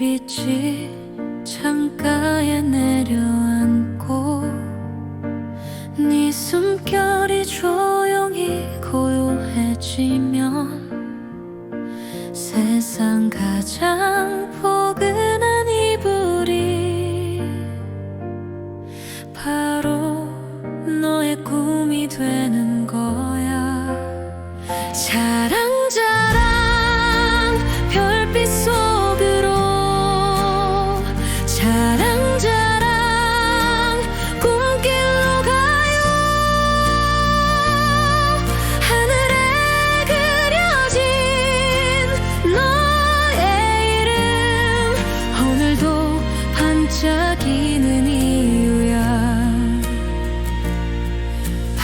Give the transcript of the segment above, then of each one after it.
있지 창가에 내려앉고 네 숨결이 조용히 고요해지면 세상 가장 포근한 이불이 바로 너의 꿈이 되는 거야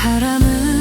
바람은